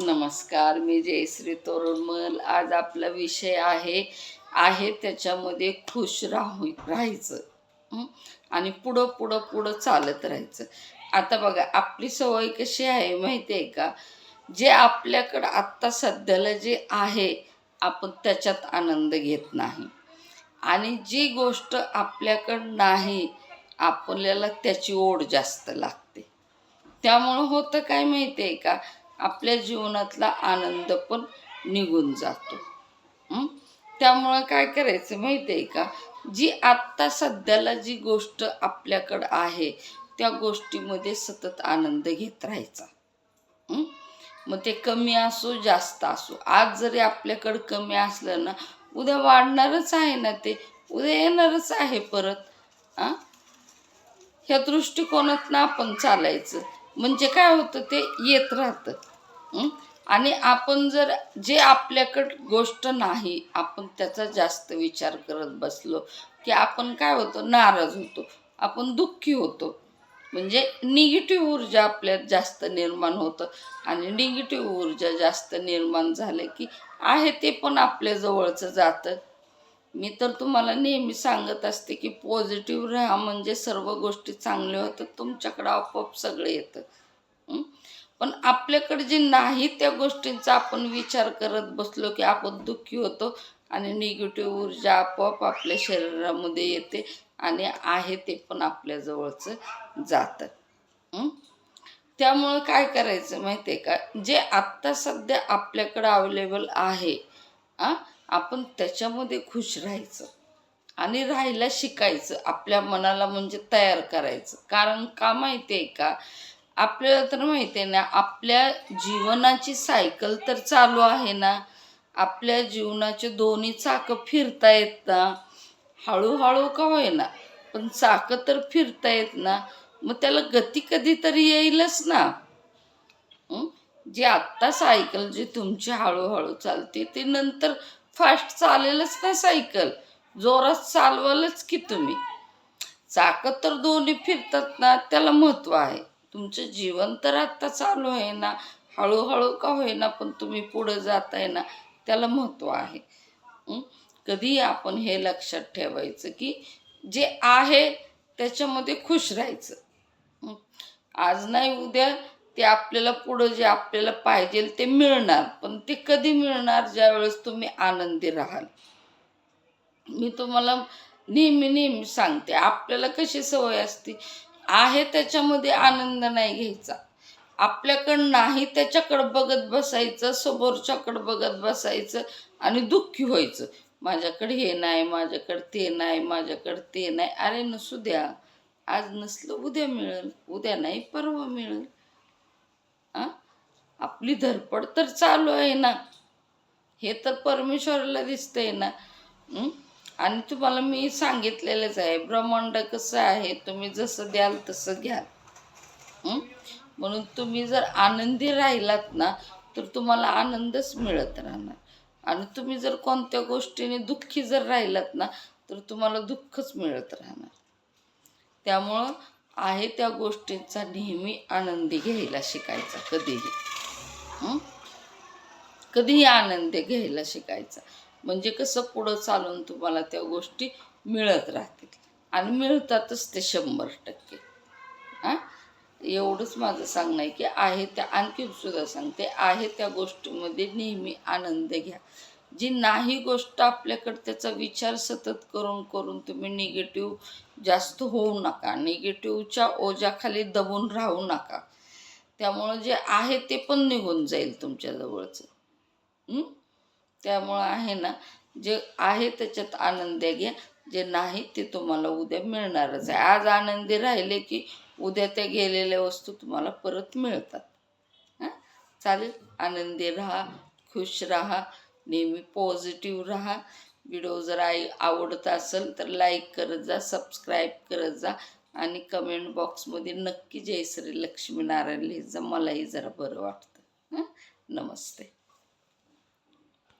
नमस्कार मी जयश्री तोरणमल आज आपला विषय आहे आहे त्याच्यामध्ये खुश राहू राहायचं. आणि पुढं पुढं पुढं चालत राहायचं. आता बघा आपली सवय कशी आहे माहिती आहे का? जे आपल्याकडं आत्ता सध्याला जे आहे आपण त्याच्यात आनंद घेत नाही. आणि जी गोष्ट आपल्याकडं नाही आपल्याला त्याची ओढ जास्त लागते. त्यामुळं होतं काय माहिती आहे का? आपल्या जीवनातला आनंद पण निघून जातो. त्यामुळं काय करायचं माहिती आहे का? जी आत्ता सध्याला जी गोष्ट आपल्याकडं आहे त्या गोष्टीमध्ये सतत आनंद घेत राहायचा. मग ते कमी असो जास्त असो. आज जरी आपल्याकडं कमी असलं ना उद्या वाढणारच आहे ना ते. उद्या येणारच आहे परत. आ ह्या दृष्टिकोनातनं आपण चालायचं. म्हणजे काय होतं ते येत राहतं. आणि आपण जर जे आपल्याकडं गोष्ट नाही आपण त्याचा जास्त विचार करत बसलो की आपण काय होतो? नाराज होतो. आपण दुःखी होतो. म्हणजे निगेटिव्ह ऊर्जा आपल्यात जास्त निर्माण होतं. आणि निगेटिव्ह ऊर्जा जास्त निर्माण झालं की आहे ते पण आपल्या जवळचं जातं. मी तर तुम्हाला नेहमी सांगत असते की पॉझिटिव्ह राहा म्हणजे सर्व गोष्टी चांगल्या होतात. तुमच्याकडं आपोआप सगळं येतं. पण आपल्याकडे जे नाही त्या गोष्टींचा आपण विचार करत बसलो की आपण दुःखी होतो आणि निगेटिव्ह ऊर्जा आपोआप आपल्या शरीरामध्ये येते आणि आहे ते पण आपल्याजवळचं जातं. त्यामुळे त्यामुळं काय करायचं माहिती आहे का? जे आत्ता सध्या आपल्याकडं अवेलेबल आहे आपण त्याच्यामध्ये खुश राहायचं आणि राहायला शिकायचं आपल्या मनाला म्हणजे तयार करायचं. कारण का माहिती आहे का? आपल्याला तर माहिती आहे ना आपल्या जीवनाची सायकल तर चालू आहे ना. आपल्या जीवनाचे दोन्ही चाकं फिरता येत ना. हळूहळू का होईना पण चाकं तर फिरता येत ना. मग त्याला गती कधीतरी येईलच ना. जे जी आत्ता सायकल जी तुमची हळूहळू चालते ती नंतर फास्ट चालेलच ना सायकल जोरात चालवालच की तुम्ही? चाकं तर दोन्ही फिरतात ना त्याला महत्त्व आहे. तुमचं जीवन तर आत्ता चालू आहे ना. हळूहळू का होईना पण तुम्ही पुढं जात आहे ना. त्याला महत्त्व आहे. कधी कधीही आपण हे लक्षात ठेवायचं की जे आहे त्याच्यामध्ये खुश राहायचं. आज नाही उद्या ते आपल्याला पुढं जे आपल्याला पाहिजे ते मिळणार पण ते कधी मिळणार ज्यावेळेस तुम्ही आनंदी राहाल. मी तुम्हाला नेहमी नेहमी सांगते आपल्याला कशी सवय असते? आहे त्याच्यामध्ये आनंद नाही घ्यायचा. आपल्याकडं नाही त्याच्याकडं बघत बसायचं समोरच्याकडं बघत बसायचं आणि दुःखी व्हायचं. माझ्याकडे हे नाही माझ्याकडे ते नाही माझ्याकडे ते नाही. अरे नसू द्या. आज नसलं उद्या मिळेल. उद्या नाही परवा मिळेल. आ? आपली धडपड तर चालू आहे ना. हे तर परमेश्वराला दिसतंय ना. आणि तुम्हाला मी सांगितलेलंच आहे ब्रह्मांड कसं आहे तुम्ही जसं द्याल तसं घ्याल म्हणून तुम्ही जर आनंदी राहिलात ना तर तुम्हाला आनंदच मिळत राहणार. आणि तुम्ही जर कोणत्या गोष्टीने दुःखी जर राहिलात ना तर तुम्हाला दुःखच मिळत राहणार. त्यामुळं आहे त्या गोष्टींचा नेहमी आनंदी घ्यायला शिकायचा कधीही. कधीही आनंद घ्यायला शिकायचा. म्हणजे कसं पुढं चालून तुम्हाला त्या गोष्टी मिळत राहतील. आणि मिळतातच ते शंभर टक्के. हां? एवढंच माझं सांगणं आहे की आहे त्या आणखी सुद्धा सांगते आहे त्या गोष्टीमध्ये नेहमी आनंद घ्या. जी नाही गोष्ट आपल्याकडं त्याचा विचार सतत करून करून तुम्ही निगेटिव्ह जास्त होऊ नका. निगेटिव्हच्या ओझ्याखाली दबून राहू नका. त्यामुळं जे आहे ते पण निघून जाईल तुमच्याजवळचं त्यामुळं आहे ना जे आहे त्याच्यात आनंद घ्या जे नाही ते तुम्हाला उद्या मिळणारच आहे. आज आनंदी राहिले की उद्या त्या गेलेल्या वस्तू तुम्हाला परत मिळतात. हां? चालेल? आनंदी राहा खुश राहा नेहमी पॉझिटिव्ह राहा. व्हिडिओ जर आई आवडत असेल तर लाईक करत जा सबस्क्राईब करत जा आणि कमेंट बॉक्समध्ये नक्की जय श्री लक्ष्मीनारायण लिहित जा मलाही जरा बरं वाटतं. हां? नमस्ते.